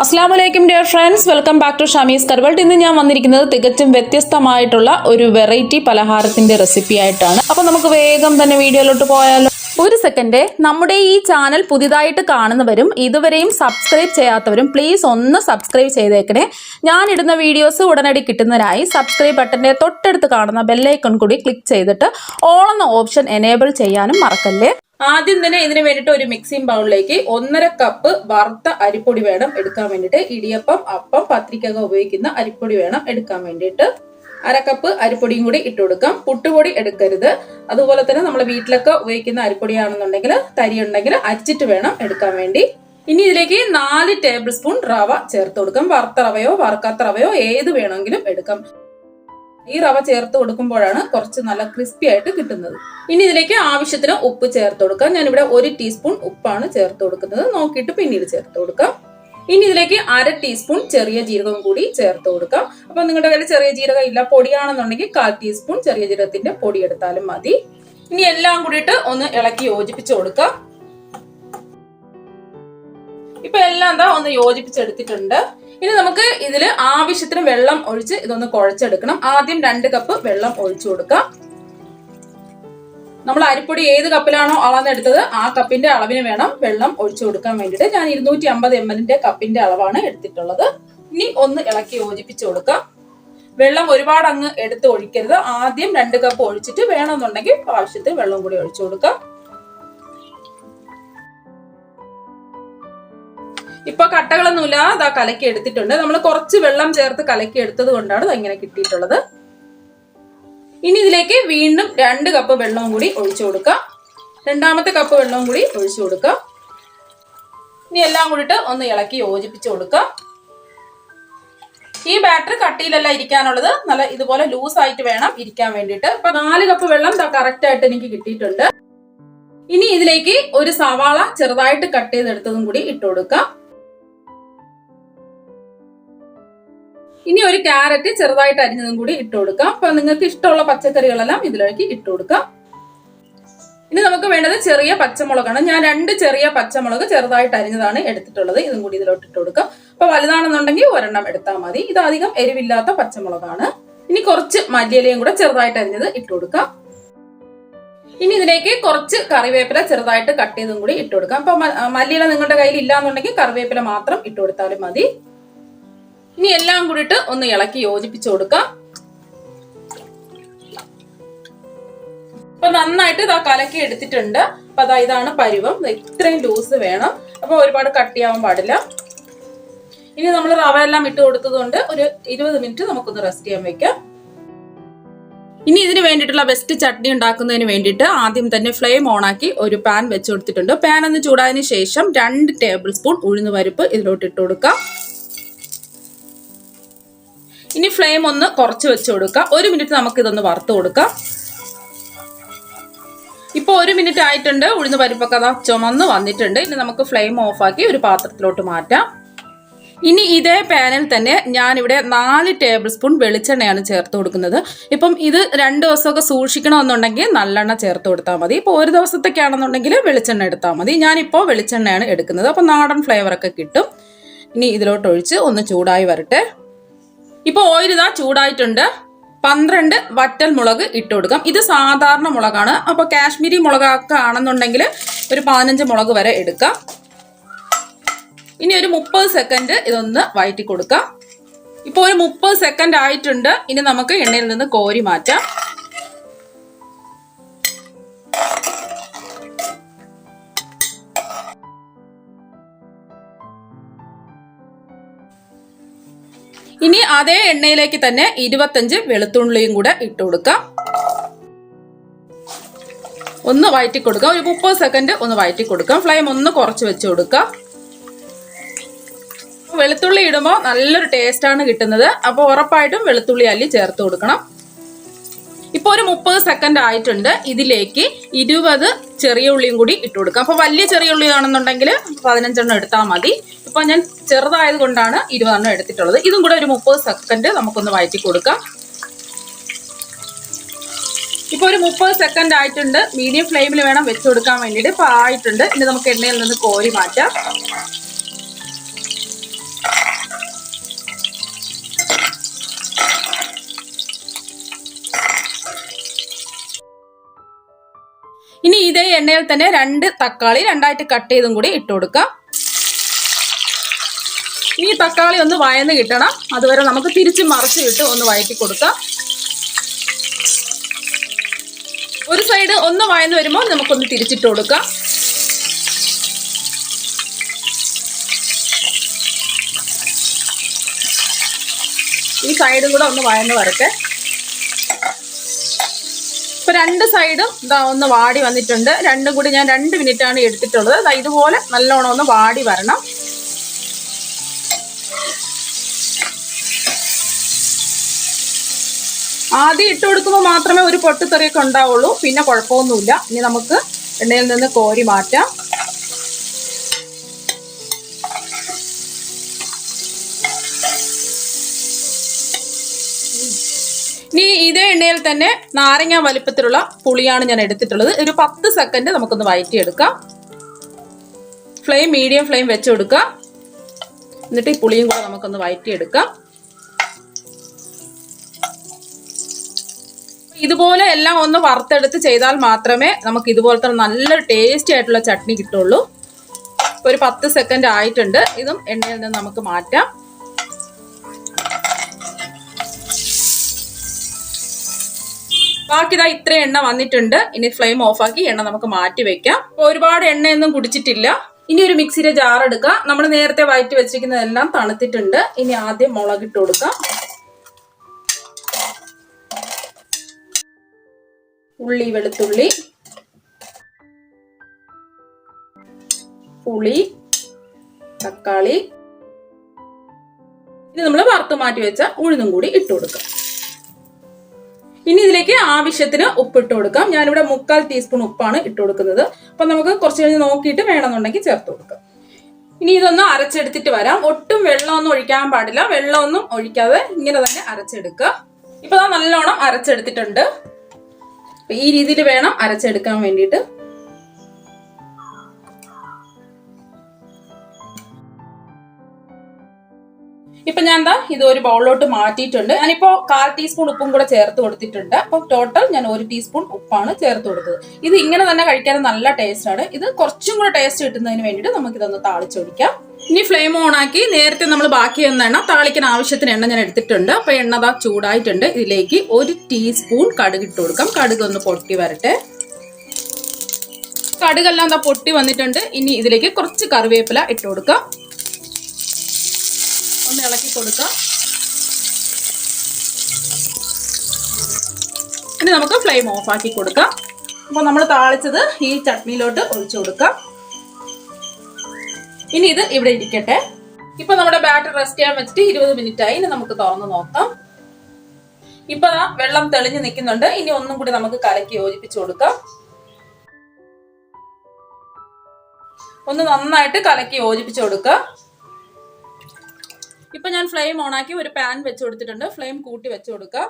അസ്സാം വലൈക്കും dear friends welcome back to Shamees കർവൾട്ട് ഇന്ന് ഞാൻ വന്നിരിക്കുന്നത് തികച്ചും വ്യത്യസ്തമായിട്ടുള്ള ഒരു വെറൈറ്റി പലഹാരത്തിന്റെ റെസിപ്പി ആയിട്ടാണ്. അപ്പോൾ നമുക്ക് വേഗം തന്നെ വീഡിയോയിലോട്ട് പോയാലോ. ഒരു സെക്കൻഡ് നമ്മുടെ ഈ ചാനൽ പുതിയതായിട്ട് കാണുന്നവരും ഇതുവരെയും സബ്സ്ക്രൈബ് ചെയ്യാത്തവരും പ്ലീസ് ഒന്ന് സബ്സ്ക്രൈബ് ചെയ്തേക്കണേ. ഇടുന്ന വീഡിയോസ് ഉടനടി കിട്ടുന്നതിനായി സബ്സ്ക്രൈബ് ബട്ടന്റെ തൊട്ടടുത്ത് കാണുന്ന ബെല്ലൈക്കൺ കൂടി ക്ലിക്ക് ചെയ്തിട്ട് ഓൾ എന്ന ഓപ്ഷൻ എനേബിൾ ചെയ്യാനും മറക്കല്ലേ. ആദ്യം തന്നെ ഇതിന് വേണ്ടിയിട്ട് ഒരു മിക്സിംഗ് ബൗളിലേക്ക് ഒന്നര കപ്പ് വറുത്ത അരിപ്പൊടി വേണം എടുക്കാൻ വേണ്ടിയിട്ട്. ഇടിയപ്പം അപ്പം പത്രിക്കൊക്കെ ഉപയോഗിക്കുന്ന അരിപ്പൊടി വേണം എടുക്കാൻ വേണ്ടിയിട്ട്. അര കപ്പ് അരിപ്പൊടിയും കൂടി ഇട്ട് കൊടുക്കാം. പുട്ടുപൊടി എടുക്കരുത്. അതുപോലെ തന്നെ നമ്മൾ വീട്ടിലൊക്കെ ഉപയോഗിക്കുന്ന അരിപ്പൊടിയാണെന്നുണ്ടെങ്കിൽ തരി ഉണ്ടെങ്കിൽ അരിച്ചിട്ട് വേണം എടുക്കാൻ വേണ്ടി. ഇനി ഇതിലേക്ക് നാല് ടേബിൾ സ്പൂൺ റവ ചേർത്ത് കൊടുക്കാം. വറുത്ത റവയോ വറുക്കാത്ത റവയോ ഏത് വേണമെങ്കിലും എടുക്കാം. ഈ റവ ചേർത്ത് കൊടുക്കുമ്പോഴാണ് കുറച്ച് നല്ല ക്രിസ്പി ആയിട്ട് കിട്ടുന്നത്. ഇനി ഇതിലേക്ക് ആവശ്യത്തിന് ഉപ്പ് ചേർത്ത് കൊടുക്കാം. ഞാനിവിടെ ഒരു ടീസ്പൂൺ ഉപ്പാണ് ചേർത്ത് കൊടുക്കുന്നത്. നോക്കിയിട്ട് പിന്നീട് ചേർത്ത് കൊടുക്കാം. ഇനി ഇതിലേക്ക് അര ടീസ്പൂൺ ചെറിയ ജീരകം കൂടി ചേർത്ത് കൊടുക്കാം. അപ്പൊ നിങ്ങളുടെ കയ്യിൽ ചെറിയ ജീരകം ഇല്ല പൊടിയാണെന്നുണ്ടെങ്കിൽ കാൽ ടീസ്പൂൺ ചെറിയ ജീരകത്തിന്റെ പൊടി എടുത്താലും മതി. ഇനി എല്ലാം കൂടിയിട്ട് ഒന്ന് ഇളക്കി യോജിപ്പിച്ച് കൊടുക്കാം. ഇപ്പൊ എല്ലാം എന്താ ഒന്ന് യോജിപ്പിച്ചെടുത്തിട്ടുണ്ട്. ഇനി നമുക്ക് ഇതിൽ ആവശ്യത്തിന് വെള്ളം ഒഴിച്ച് ഇതൊന്ന് കുഴച്ചെടുക്കണം. ആദ്യം രണ്ട് കപ്പ് വെള്ളം ഒഴിച്ചു കൊടുക്കാം. നമ്മൾ അരിപ്പൊടി ഏത് കപ്പിലാണോ അളന്നെടുത്തത് ആ കപ്പിന്റെ അളവിന് വേണം വെള്ളം ഒഴിച്ചു കൊടുക്കാൻ വേണ്ടിയിട്ട്. ഞാൻ ഇരുന്നൂറ്റി അമ്പത് എം എല്ലിന്റെ കപ്പിന്റെ അളവാണ് എടുത്തിട്ടുള്ളത്. ഇനി ഒന്ന് ഇളക്കി യോജിപ്പിച്ചു കൊടുക്കാം. വെള്ളം ഒരുപാട് അങ്ങ് എടുത്ത് ഒഴിക്കരുത്. ആദ്യം രണ്ട് കപ്പ് ഒഴിച്ചിട്ട് വേണമെന്നുണ്ടെങ്കിൽ ആവശ്യത്തിൽ വെള്ളം കൂടി ഒഴിച്ചു കൊടുക്കാം. ഇപ്പൊ കട്ടകളൊന്നുമില്ല അതാ കലക്കി എടുത്തിട്ടുണ്ട്. നമ്മൾ കുറച്ച് വെള്ളം ചേർത്ത് കലക്കി എടുത്തത് കൊണ്ടാണ് ഇങ്ങനെ കിട്ടിയിട്ടുള്ളത്. ഇനി ഇതിലേക്ക് വീണ്ടും രണ്ട് കപ്പ് വെള്ളവും കൂടി ഒഴിച്ചു കൊടുക്കാം. രണ്ടാമത്തെ കപ്പ് വെള്ളവും കൂടി ഒഴിച്ചു കൊടുക്കാം. ഇനി എല്ലാം കൂടിയിട്ട് ഒന്ന് ഇളക്കി യോജിപ്പിച്ചു കൊടുക്കാം. ഈ ബാറ്റർ കട്ടിയിലല്ല ഇരിക്കാനുള്ളത്. നല്ല ഇതുപോലെ ലൂസ് ആയിട്ട് വേണം ഇരിക്കാൻ വേണ്ടിയിട്ട്. ഇപ്പൊ നാല് കപ്പ് വെള്ളം കറക്റ്റ് ആയിട്ട് എനിക്ക് കിട്ടിയിട്ടുണ്ട്. ഇനി ഇതിലേക്ക് ഒരു സവാള ചെറുതായിട്ട് കട്ട് ചെയ്തെടുത്തതും കൂടി ഇട്ട് കൊടുക്കാം. ഇനി ഒരു ക്യാരറ്റ് ചെറുതായിട്ട് അരിഞ്ഞതും കൂടി ഇട്ട് കൊടുക്കാം. അപ്പൊ നിങ്ങൾക്ക് ഇഷ്ടമുള്ള പച്ചക്കറികളെല്ലാം ഇതിലേക്ക് ഇട്ട് കൊടുക്കാം. ഇനി നമുക്ക് വേണ്ടത് ചെറിയ പച്ചമുളകാണ്. ഞാൻ രണ്ട് ചെറിയ പച്ചമുളക് ചെറുതായിട്ട് അരിഞ്ഞതാണ് എടുത്തിട്ടുള്ളത്. ഇതും കൂടി ഇതിലോട്ട് ഇട്ട് കൊടുക്കാം. അപ്പൊ വലുതാണെന്നുണ്ടെങ്കിൽ ഒരെണ്ണം എടുത്താൽ മതി. ഇത് അധികം എരിവില്ലാത്ത പച്ചമുളകാണ്. ഇനി കുറച്ച് മല്ലിയിലയും കൂടെ ചെറുതായിട്ട് അരിഞ്ഞത് ഇട്ട് കൊടുക്കാം. ഇനി ഇതിലേക്ക് കുറച്ച് കറിവേപ്പില ചെറുതായിട്ട് കട്ട് ചെയ്തും കൂടി ഇട്ട് കൊടുക്കാം. അപ്പൊ മല്ലിയില നിങ്ങളുടെ കയ്യിൽ ഇല്ലാന്നുണ്ടെങ്കിൽ കറിവേപ്പില മാത്രം ഇട്ട് കൊടുത്താലും മതി. ഇനി എല്ലാം കൂടിയിട്ട് ഒന്ന് ഇളക്കി യോജിപ്പിച്ചു കൊടുക്കാം. അപ്പൊ നന്നായിട്ട് ഇതാ കലക്കി എടുത്തിട്ടുണ്ട്. അപ്പൊ അതാ ഇതാണ് പരുവം. ഇത്രയും ലൂസ് വേണം. അപ്പൊ ഒരുപാട് കട്ടിയാവാൻ പാടില്ല. ഇനി നമ്മൾ റവ എല്ലാം ഇട്ട് കൊടുത്തതുകൊണ്ട് ഒരു ഇരുപത് മിനിറ്റ് നമുക്കൊന്ന് റെസ്റ്റ് ചെയ്യാൻ വെക്കാം. ഇനി ഇതിന് വേണ്ടിയിട്ടുള്ള ബെസ്റ്റ് ചട്നി ഉണ്ടാക്കുന്നതിന് വേണ്ടിയിട്ട് ആദ്യം തന്നെ ഫ്ലെയിം ഓണാക്കി ഒരു പാൻ വെച്ച് കൊടുത്തിട്ടുണ്ട്. പാൻ ഒന്ന് ചൂടായതിനു ശേഷം രണ്ട് ടേബിൾ സ്പൂൺ ഉഴുന്ന് പരിപ്പ് ഇതിലോട്ട് ഇട്ട് കൊടുക്കാം. ഇനി ഫ്ലെയിം ഒന്ന് കുറച്ച് വെച്ച് കൊടുക്കാം. ഒരു മിനിറ്റ് നമുക്ക് ഇതൊന്ന് വറുത്ത് കൊടുക്കാം. ഇപ്പോൾ ഒരു മിനിറ്റ് ആയിട്ടുണ്ട്. ഉഴുന്ന് പരിപ്പൊക്കെ അതാ ചുമന്ന് വന്നിട്ടുണ്ട്. ഇനി നമുക്ക് ഫ്ലെയിം ഓഫാക്കി ഒരു പാത്രത്തിലോട്ട് മാറ്റാം. ഇനി ഇതേ പാനിൽ തന്നെ ഞാനിവിടെ നാല് ടേബിൾ സ്പൂൺ വെളിച്ചെണ്ണയാണ് ചേർത്ത് കൊടുക്കുന്നത്. ഇപ്പം ഇത് രണ്ട് ദിവസമൊക്കെ സൂക്ഷിക്കണമെന്നുണ്ടെങ്കിൽ നല്ലെണ്ണ ചേർത്ത് കൊടുത്താൽ മതി. ഇപ്പോൾ ഒരു ദിവസത്തേക്കാണെന്നുണ്ടെങ്കിൽ വെളിച്ചെണ്ണ എടുത്താൽ മതി. ഞാനിപ്പോൾ വെളിച്ചെണ്ണയാണ് എടുക്കുന്നത്. അപ്പോൾ നാടൻ ഫ്ലേവറൊക്കെ കിട്ടും. ഇനി ഇതിലോട്ട് ഒഴിച്ച് ഒന്ന് ചൂടായി വരട്ടെ. ഇപ്പോൾ ഓയിൽ ഇതാ ചൂടായിട്ടുണ്ട്. പന്ത്രണ്ട് വറ്റൽ മുളക് ഇട്ട് കൊടുക്കാം. ഇത് സാധാരണ മുളകാണ്. അപ്പോൾ കാശ്മീരി മുളകൊക്കെ ആണെന്നുണ്ടെങ്കിൽ ഒരു പതിനഞ്ച് മുളക് വരെ എടുക്കാം. ഇനി ഒരു മുപ്പത് സെക്കൻഡ് ഇതൊന്ന് വയറ്റി കൊടുക്കാം. ഇപ്പോൾ ഒരു മുപ്പത് സെക്കൻഡ് ആയിട്ടുണ്ട്. ഇനി നമുക്ക് എണ്ണയിൽ നിന്ന് കോരി മാറ്റാം. ഇനി അതേ എണ്ണയിലേക്ക് തന്നെ ഇരുപത്തഞ്ച് വെളുത്തുള്ളിയും കൂടെ ഇട്ട് കൊടുക്കാം. ഒന്ന് വയറ്റി കൊടുക്കാം. ഒരു മുപ്പത് സെക്കൻഡ് ഒന്ന് വയറ്റി കൊടുക്കാം. ഫ്ലെയിം ഒന്ന് കുറച്ച് വെച്ച് കൊടുക്കാം. വെളുത്തുള്ളി ഇടുമ്പോൾ നല്ലൊരു ടേസ്റ്റാണ് കിട്ടുന്നത്. അപ്പോൾ ഉറപ്പായിട്ടും വെളുത്തുള്ളി അല്ലി ചേർത്ത് കൊടുക്കണം. ഇപ്പോൾ ഒരു മുപ്പത് സെക്കൻഡ് ആയിട്ടുണ്ട്. ഇതിലേക്ക് ഇരുപത് ചെറിയ ഉള്ളിയും കൂടി ഇട്ട് കൊടുക്കാം. അപ്പോൾ വലിയ ചെറിയ ഉള്ളി ആണെന്നുണ്ടെങ്കിൽ പതിനഞ്ചെണ്ണം എടുത്താൽ മതി. ഇപ്പോൾ ഞാൻ ചെറുതായത് കൊണ്ടാണ് ഇരുപതെണ്ണം എടുത്തിട്ടുള്ളത്. ഇതും കൂടെ ഒരു മുപ്പത് സെക്കൻഡ് നമുക്കൊന്ന് വഴറ്റി കൊടുക്കാം. ഇപ്പോൾ ഒരു മുപ്പത് സെക്കൻഡ് ആയിട്ടുണ്ട്. മീഡിയം ഫ്ലെയിമിൽ വേണം വെച്ച് കൊടുക്കാൻ വേണ്ടിയിട്ട്. ഇപ്പോൾ ആയിട്ടുണ്ട്. ഇനി നമുക്ക് എണ്ണയിൽ നിന്ന് കോരി മാറ്റാം. എണ്ണയിൽ തന്നെ രണ്ട് തക്കാളി രണ്ടായിട്ട് കട്ട് ചെയ്തും കൂടി ഇട്ട് കൊടുക്കാം. ഈ തക്കാളി ഒന്ന് വയന്ന് കിട്ടണം. അതുവരെ നമുക്ക് തിരിച്ച് മറിച്ച് ഇട്ട് ഒന്ന് വഴറ്റി കൊടുക്കാം. ഒരു സൈഡ് ഒന്ന് വയന്ന് വരുമ്പോൾ നമുക്കൊന്ന് തിരിച്ചിട്ട് കൊടുക്കാം. ഈ സൈഡും കൂടെ ഒന്ന് വയന്ന് വരട്ടെ. ഇപ്പൊ രണ്ട് സൈഡും ഇതാ ഒന്ന് വാടി വന്നിട്ടുണ്ട്. രണ്ടും കൂടി ഞാൻ രണ്ട് മിനിറ്റ് ആണ് എടുത്തിട്ടുള്ളത്. അതാ ഇതുപോലെ നല്ലോണം ഒന്ന് വാടി വരണം. ആദ്യം ഇട്ട് കൊടുക്കുമ്പോൾ മാത്രമേ ഒരു പൊട്ടിത്തെറിയൊക്കെ ഉണ്ടാവുള്ളൂ. പിന്നെ കുഴപ്പമൊന്നുമില്ല. ഇനി നമുക്ക് എണ്ണയിൽ നിന്ന് കോരി മാറ്റാം. ഇനി ഇതേ എണ്ണയിൽ തന്നെ നാരങ്ങ വലിപ്പത്തിലുള്ള പുളിയാണ് ഞാൻ എടുത്തിട്ടുള്ളത്. ഒരു പത്ത് സെക്കൻഡ് നമുക്കൊന്ന് വയറ്റിയെടുക്കാം. ഫ്ലെയിം മീഡിയം ഫ്ലെയിം വെച്ച് കൊടുക്കാം എന്നിട്ട് ഈ പുളിയും കൂടെ നമുക്കൊന്ന് വയറ്റിയെടുക്കാം. ഇതുപോലെ എല്ലാം ഒന്ന് വറുത്തെടുത്ത് ചെയ്താൽ മാത്രമേ നമുക്ക് ഇതുപോലത്തെ നല്ല ടേസ്റ്റി ആയിട്ടുള്ള ചട്നി കിട്ടുള്ളൂ. ഒരു പത്ത് സെക്കൻഡ് ആയിട്ടുണ്ട്. ഇതും എണ്ണയിൽ നിന്ന് നമുക്ക് മാറ്റാം. ബാക്കി ഇതാ ഇത്ര എണ്ണ വന്നിട്ടുണ്ട്. ഇനി ഫ്ലെയിം ഓഫാക്കി എണ്ണ നമുക്ക് മാറ്റി വെക്കാം. ഒരുപാട് എണ്ണയൊന്നും കുടിച്ചിട്ടില്ല. ഇനി ഒരു മിക്സിയുടെ ജാർ എടുക്കുക നമ്മൾ നേരത്തെ വയറ്റി വെച്ചിരിക്കുന്നതെല്ലാം തണുത്തിട്ടുണ്ട്. ഇനി ആദ്യം മുളകിട്ട് കൊടുക്കാം. ഉള്ളി വെളുത്തുള്ളി. പുളി തക്കാളി. ഇനി നമ്മൾ വറുത്ത് മാറ്റി വെച്ച ഉഴുന്നും കൂടി ഇട്ട് കൊടുക്കാം. ഇനി ഇതിലേക്ക് ആവശ്യത്തിന് ഉപ്പ് ഇട്ട് കൊടുക്കാം. ഞാനിവിടെ മുക്കാൽ ടീസ്പൂൺ ഉപ്പാണ് ഇട്ട് കൊടുക്കുന്നത്. അപ്പൊ നമുക്ക് കുറച്ച് കഴിഞ്ഞ് നോക്കിയിട്ട് വേണമെന്നുണ്ടെങ്കിൽ ചേർത്ത് കൊടുക്കാം. ഇനി ഇതൊന്ന് അരച്ചെടുത്തിട്ട് വരാം. ഒട്ടും വെള്ളമൊന്നും ഒഴിക്കാൻ പാടില്ല. വെള്ളമൊന്നും ഒഴിക്കാതെ ഇങ്ങനെ തന്നെ അരച്ചെടുക്കുക. ഇപ്പൊ നല്ലോണം അരച്ചെടുത്തിട്ടുണ്ട്. ഈ രീതിയിൽ വേണം അരച്ചെടുക്കാൻ വേണ്ടിയിട്ട്. ഇപ്പൊ ഞാൻ എന്താ ഇത് ഒരു ബൗളിലോട്ട് മാറ്റിയിട്ടുണ്ട്. ഞാനിപ്പോ കാൽ ടീസ്പൂൺ ഉപ്പും കൂടെ ചേർത്ത് കൊടുത്തിട്ടുണ്ട്. അപ്പൊ ടോട്ടൽ ഞാൻ ഒരു ടീസ്പൂൺ ഉപ്പാണ് ചേർത്ത് കൊടുത്തത്. ഇത് ഇങ്ങനെ തന്നെ കഴിക്കാൻ നല്ല ടേസ്റ്റ് ആണ്. ഇത് കുറച്ചും കൂടെ ടേസ്റ്റ് കിട്ടുന്നതിന് വേണ്ടിയിട്ട് നമുക്ക് ഇതൊന്ന് താളിച്ചൊടിക്കാം ഇനി ഫ്ലെയിം ഓൺ ആക്കി നേരത്തെ നമ്മൾ ബാക്കി എന്ന എണ്ണ താളിക്കാൻ ആവശ്യത്തിന് എണ്ണ ഞാൻ എടുത്തിട്ടുണ്ട്. അപ്പൊ എണ്ണ അതാ ചൂടായിട്ടുണ്ട്. ഇതിലേക്ക് ഒരു ടീസ്പൂൺ കടുക് ഇട്ട് കൊടുക്കാം. കടുക് ഒന്ന് പൊട്ടി വരട്ടെ. കടുകെല്ലാം എന്താ പൊട്ടി വന്നിട്ടുണ്ട്. ഇനി ഇതിലേക്ക് കുറച്ച് കറിവേപ്പില ഇട്ട് കൊടുക്കാം. ഒന്ന് ഇളക്കി കൊടുക്കാം. ഇനി നമുക്ക് ഫ്ലെയിം ഓഫ് ആക്കി കൊടുക്കാം. അപ്പോൾ നമ്മൾ താളിച്ചത് ഈ ചട്നിയിലോട്ട് ഒഴിച്ചു കൊടുക്കാം. ഇനി ഇത് ഇവിടെ ഇരിക്കട്ടെ. ഇപ്പൊ നമ്മുടെ ബാറ്റർ റെസ്റ്റ് ചെയ്യാൻ വെച്ചിട്ട് ഇരുപത് മിനിറ്റ് ആയി ഇനി നമുക്ക് തുറന്ന് നോക്കാം. ഇപ്പൊ വെള്ളം തെളിഞ്ഞു നിൽക്കുന്നുണ്ട്. ഇനി ഒന്നും കൂടി നമുക്ക് കലക്കി യോജിപ്പിച്ചു കൊടുക്കാം. ഒന്ന് നന്നായിട്ട് കലക്കി യോജിപ്പിച്ചു കൊടുക്കുക ഇപ്പൊ ഞാൻ ഫ്ലെയിം ഓണാക്കി ഒരു പാൻ വെച്ച് കൊടുത്തിട്ടുണ്ട്. ഫ്ലെയിം കൂട്ടി വെച്ച് കൊടുക്കുക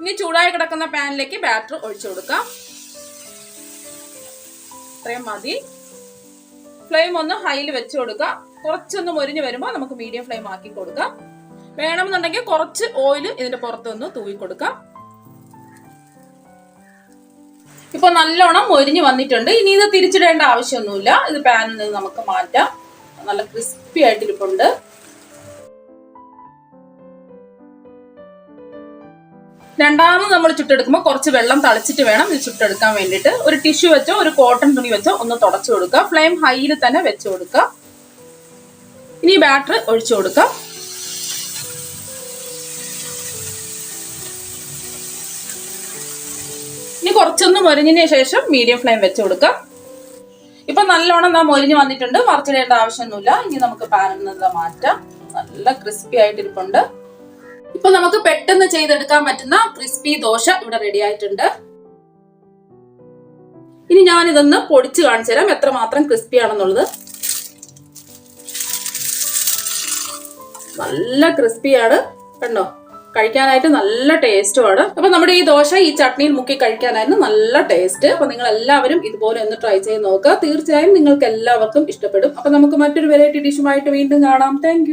ഇനി ചൂടായി കിടക്കുന്ന പാനിലേക്ക് ബാറ്റർ ഒഴിച്ചു കൊടുക്കാം. ഇത്രയും മതി. ഫ്ലെയിം ഒന്ന് ഹൈയിൽ വെച്ച് കൊടുക്കുക കുറച്ചൊന്ന് മൊരിഞ്ഞ് വരുമ്പോൾ നമുക്ക് മീഡിയം ഫ്ലെയിം ആക്കി കൊടുക്കാം. വേണമെന്നുണ്ടെങ്കിൽ കുറച്ച് ഓയിൽ ഇതിന്റെ പുറത്തൊന്ന് തൂവി കൊടുക്കാം. ഇപ്പൊ നല്ലോണം മൊരിഞ്ഞ് വന്നിട്ടുണ്ട്. ഇനി ഇത് തിരിച്ചിടേണ്ട ആവശ്യമൊന്നുമില്ല. ഇത് പാനിൽ നിന്ന് നമുക്ക് മാറ്റാം. നല്ല ക്രിസ്പി ആയിട്ട് ആയിട്ടിരിപ്പുണ്ട്. രണ്ടാമത് നമ്മൾ ചുട്ടെടുക്കുമ്പോൾ കുറച്ച് വെള്ളം തളിച്ചിട്ട് വേണം ഇത് ചുട്ടെടുക്കാൻ വേണ്ടിയിട്ട്. ഒരു ടിഷ്യൂ വെച്ചോ ഒരു കോട്ടൺ തുണി വെച്ചോ ഒന്ന് തുടച്ചു കൊടുക്കുക. ഫ്ലെയിം ഹൈയിൽ തന്നെ വെച്ച് കൊടുക്കുക. ഇനി ബാറ്റർ ഒഴിച്ചു കൊടുക്കാം ഇനി കുറച്ചൊന്ന് മൊരിഞ്ഞതിന് ശേഷം മീഡിയം ഫ്ലെയിം വെച്ച് കൊടുക്കാം ഇപ്പൊ നല്ലോണം നാ മൊരിഞ്ഞ് വന്നിട്ടുണ്ട്. മറിച്ചിടേണ്ട ആവശ്യമൊന്നുമില്ല. ഇനി നമുക്ക് പാനിൽ മാറ്റാം. നല്ല ക്രിസ്പി ആയിട്ടിരിപ്പുണ്ട്. ഇപ്പൊ നമുക്ക് പെട്ടെന്ന് ചെയ്തെടുക്കാൻ പറ്റുന്ന ക്രിസ്പി ദോശ ഇവിടെ റെഡി ആയിട്ടുണ്ട്. ഇനി ഞാൻ ഇതൊന്ന് പൊടിച്ച് കാണിച്ചു തരാം. എത്രമാത്രം ക്രിസ്പി ആണെന്നുള്ളത്. നല്ല ക്രിസ്പിയാണ് കണ്ടോ? കഴിക്കാനായിട്ട് നല്ല ടേസ്റ്റുമാണ് അപ്പൊ നമ്മുടെ ഈ ദോശ ഈ ചട്നിയിൽ മുക്കി കഴിക്കാനായിരുന്നു നല്ല ടേസ്റ്റ് അപ്പൊ നിങ്ങൾ എല്ലാവരും ഇതുപോലെ ഒന്ന് ട്രൈ ചെയ്ത് നോക്കുക. തീർച്ചയായും നിങ്ങൾക്ക് എല്ലാവർക്കും ഇഷ്ടപ്പെടും. അപ്പൊ നമുക്ക് മറ്റൊരു വെറൈറ്റി ഡിഷുമായിട്ട് വീണ്ടും കാണാം. താങ്ക്